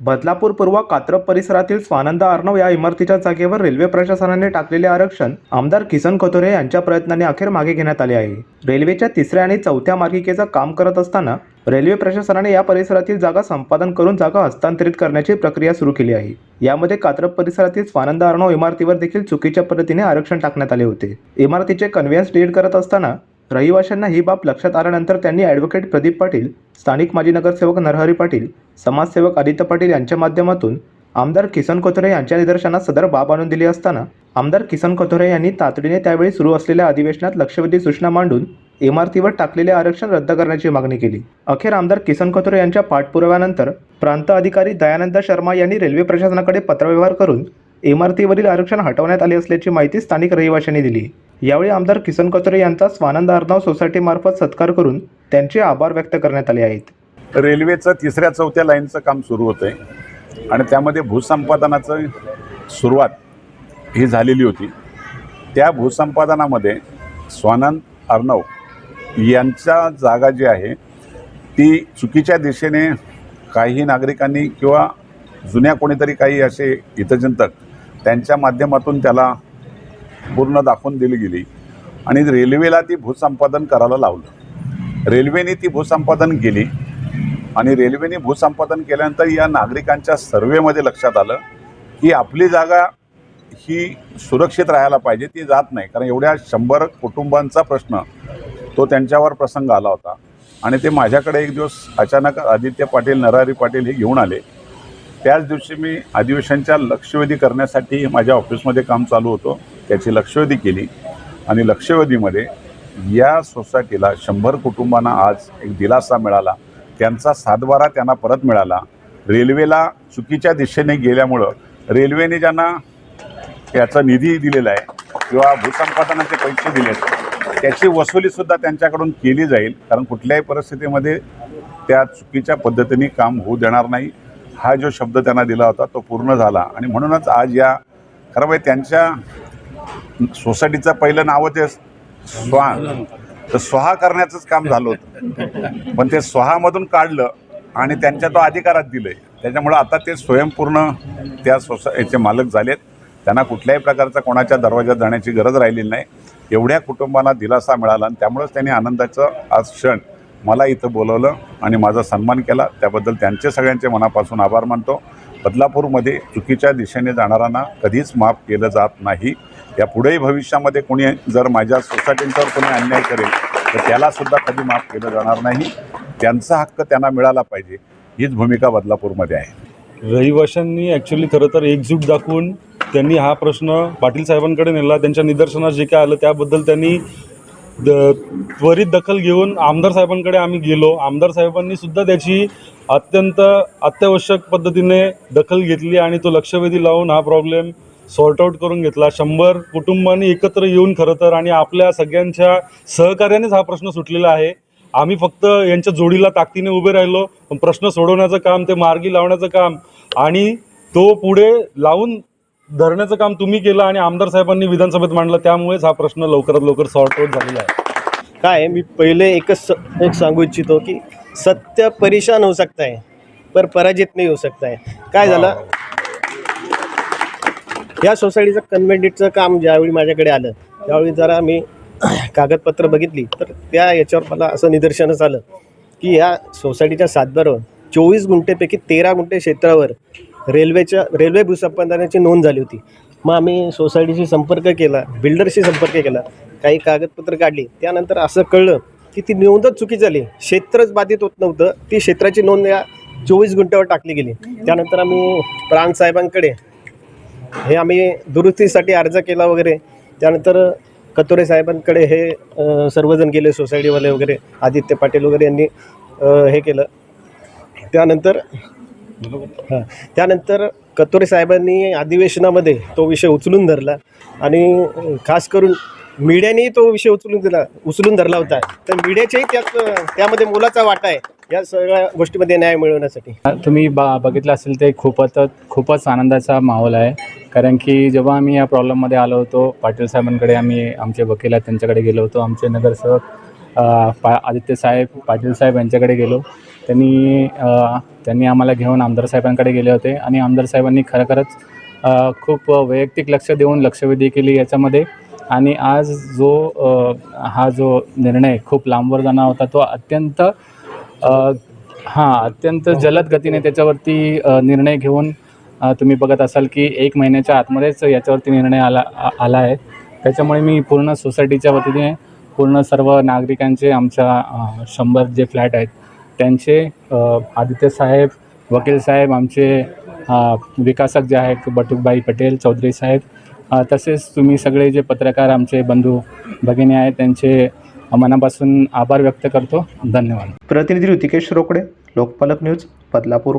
बदलापूर पूर्व कात्रप परिसरातील स्वानंद अर्णव या इमारतीच्या जागेवर रेल्वे प्रशासनाने टाकलेले आरक्षण आमदार किसन खोतोरे यांच्या प्रयत्नाने अखेर मागे घेण्यात आले आहे. रेल्वेच्या तिसऱ्या आणि चौथ्या मार्गिकेचं काम करत असताना रेल्वे प्रशासनाने या परिसरातील जागा संपादन करून जागा हस्तांतरित करण्याची प्रक्रिया सुरू केली आहे. यामध्ये कात्रप परिसरातील स्वानंद अर्णव इमारतीवर देखील चुकीच्या पद्धतीने आरक्षण टाकण्यात आले होते. इमारतीचे कन्व्हेन्स डीड करत असताना रहिवाशांना ही बाब लक्षात आल्यानंतर त्यांनी ॲडव्होकेट प्रदीप पाटील स्थानिक माजी नगरसेवक नरहरी पाटील समाजसेवक आदित्य पाटील यांच्या माध्यमातून आमदार किसन कोथरे यांच्या निदर्शनात सदर बाब आणून दिली असताना आमदार किसन कोथरे यांनी तातडीने त्यावेळी सुरू असलेल्या अधिवेशनात लक्षवेधी सूचना मांडून इमारतीवर टाकलेले आरक्षण रद्द करण्याची मागणी केली. अखेर आमदार किसन कोथरे यांच्या पाठपुराव्यानंतर प्रांत अधिकारी दयानंद शर्मा यांनी रेल्वे प्रशासनाकडे पत्रव्यवहार करून इमारतीवरील आरक्षण हटवण्यात आले असल्याची माहिती स्थानिक रहिवाशांनी दिली. यावेळी आमदार किसन कचरे यांचा स्वानंद अर्णव सोसायटीमार्फत सत्कार करून त्यांचे आभार व्यक्त करण्यात आले आहेत. रेल्वेचं तिसऱ्या चौथ्या लाईनचं काम सुरू होतं आहे आणि त्यामध्ये भूसंपादनाचं सुरुवात ही झालेली होती. त्या भूसंपादनामध्ये स्वानंद अर्णव यांच्या जागा जी आहे ती चुकीच्या दिशेने काही नागरिकांनी किंवा जुन्या कोणीतरी काही असे हितचिंतक त्यांच्या माध्यमातून त्याला पूर्ण दाखवून दिली गेली. आणि रेल्वेला ती भूसंपादन करायला लावलं. रेल्वेने ती भूसंपादन केली. आणि रेल्वेने भूसंपादन केल्यानंतर या नागरिकांच्या सर्वेमध्ये लक्षात आलं की आपली जागा ही सुरक्षित राहायला पाहिजे ती जात नाही. कारण एवढ्या शंभर कुटुंबांचा प्रश्न तो त्यांच्यावर प्रसंग आला होता. आणि ते माझ्याकडे एक दिवस अचानक आदित्य पाटील नरहरी पाटील हे घेऊन आले. त्याच दिवशी मी अधिवेशनच्या लक्षवेधी करण्यासाठी माझ्या ऑफिसमध्ये काम चालू होतं. त्याची लक्षवेधी केली. आणि लक्षवेधीमध्ये या सोसायटीला शंभर कुटुंबांना आज एक दिलासा मिळाला. त्यांचा सातबारा त्यांना परत मिळाला. रेल्वेला चुकीच्या दिशेने गेल्यामुळं रेल्वेने ज्यांना याचा निधी दिलेला आहे किंवा भूसंपादनाचे पैसे दिलेत त्याची वसुलीसुद्धा त्यांच्याकडून केली जाईल. कारण कुठल्याही परिस्थितीमध्ये त्या चुकीच्या पद्धतीने काम होऊ देणार नाही. हा जो शब्द त्यांना दिला होता तो पूर्ण झाला. आणि म्हणूनच आज या खरं म्हणजे त्यांच्या सोसायटीचं पहिलं नाव ते स्वाहा तर स्वहा करण्याचंच काम झालं होतं. पण ते स्वहामधून काढलं आणि त्यांच्या तो अधिकारात दिलं त्याच्यामुळं आता ते स्वयंपूर्ण त्या सोसायटीचे मालक झालेत. त्यांना कुठल्याही प्रकारचा कोणाच्या दरवाज्यात जाण्याची गरज राहिलेली नाही. एवढ्या कुटुंबाला दिलासा मिळाला आणि त्यामुळंच त्यांनी आनंदाचं आज क्षण मला इथं बोलवलं आणि माझा सन्मान केला. त्याबद्दल त्यांचे सगळ्यांचे मनापासून आभार मानतो. बदलापूरमध्ये चुकीच्या दिशेने जाणाऱ्यांना कधीच माफ केलं जात नाही. या पुढेही भविष्यामध्ये कोणी जर माझ्या सोसायटींच्यावर कोणी अन्याय करेल तर त्यालासुद्धा कधी माफ केलं जाणार नाही. त्यांचा हक्क त्यांना मिळाला पाहिजे. हीच भूमिका बदलापूरमध्ये आहे. रहिवाशांनी ॲक्च्युली खरं तर एकजूट दाखवून त्यांनी हा प्रश्न पाटील साहेबांकडे नेला. त्यांच्या निदर्शनास जे काय आलं त्याबद्दल त्यांनी द त्वरित दखल घेऊन आमदार साहेबांकडे आम्ही गेलो. आमदार साहेबांनी सुद्धा त्याची अत्यंत अत्यावश्यक पद्धतीने दखल घेतली आणि तो लक्षवेधी लावून हा प्रॉब्लेम सॉर्ट आऊट करून घेतला. शंभर कुटुंबांनी एकत्र येऊन खरं तर आणि आपल्या सगळ्यांच्या सहकार्यानेच हा प्रश्न सुटलेला आहे. आम्ही फक्त यांच्या जोडीला ताकदीने उभे राहिलो. पण प्रश्न सोडवण्याचं काम ते मार्गी लावण्याचं काम आणि तो पुढे लावून धरण्याचं काम तुम्ही केलं आणि आमदार साहेबांनी विधानसभेत मांडलं. त्यामुळेच हा प्रश्न लवकरात लवकर सॉर्ट आऊट झालेला आहे. काय आहे, मी पहिले एकच एक सांगू इच्छितो की सत्य परेशान हो सकता है पर पराजित नाही हो सकता है. काय झालं? या सोसायटीचं कन्व्हेंटेडचं काम ज्यावेळी माझ्याकडे आलं त्यावेळी जरा मी कागदपत्र बघितली तर त्या याच्यावर मला असं निदर्शनच आलं की या सोसायटीच्या सातबारावर चोवीस गुंठेपैकी तेरा गुंठे क्षेत्रावर रेल्वेच्या रेल्वे भूसंपादनाची नोंद झाली होती. मग आम्ही सोसायटीशी संपर्क केला बिल्डरशी संपर्क केला काही कागदपत्र काढली. त्यानंतर असं कळलं की ती नोंदच चुकी झाली. क्षेत्रच बाधित होत नव्हतं. ती क्षेत्राची नोंद या चोवीस गुंठ्यावर टाकली गेली. त्यानंतर आम्ही प्राणसाहेबांकडे हे आम्ही दुरुस्तीसाठी अर्ज केला वगैरे. त्यानंतर कतोरे साहेबांकडे हे सर्वजण गेले सोसायटीवाले वगैरे आदित्य पाटील वगैरे यांनी हे केलं. त्यानंतर हां त्यानंतर कतोरे साहेबांनी अधिवेशनामध्ये तो विषय उचलून धरला आणि खास करून मीडियानेही तो विषय उचलून दिला उचलून धरला होता. तर मीडियाच्याही त्यात त्यामध्ये मोलाचा वाटा आहे. या सगळ्या गोष्टीमध्ये न्याय मिळवण्यासाठी. तुम्ही बा बघितलं असेल ते खूपच खूपच आनंदाचा माहोल आहे. कारण की जेव्हा आम्ही या प्रॉब्लेममध्ये आलो होतो पाटील साहेबांकडे आम्ही आमचे वकील आहेत त्यांच्याकडे गेलो होतो आमचे नगरसेवक पा आदित्य साहेब पाटील साहेब यांच्याकडे गेलो. त्यांनी त्यांनी आम्हाला घेऊन आमदार साहेबांकडे गेले होते आणि आमदार साहेबांनी खरोखरच खूप वैयक्तिक लक्ष देऊन लक्षवेधी केली याच्यामध्ये. आणि आज जो हा जो निर्णय खूप लांबवर जाणार होता तो अत्यंत हां अत्यंत जलद गतीने त्याच्यावरती निर्णय घेऊन तुम्ही बघत असाल की एक महिन्याच्या आतमध्येच याच्यावरती निर्णय आला आ- आला आहे. त्याच्यामुळे मी पूर्ण सोसायटीच्या वतीने पूर्ण सर्व नागरिकांचे आमच्या शंभर जे फ्लॅट आहेत त्यांचे आदित्य साहेब वकील साहेब आमचे विकासक जे आहेत बटुकबाई पटेल चौधरी साहेब तसेच तुम्ही सगळे जे पत्रकार आमचे बंधू भगिनी आहेत त्यांचे मनापासून आभार व्यक्त करतो. धन्यवाद. प्रतिनिधी ऋतिकेश रोकडे लोकपालक न्यूज बदलापूर.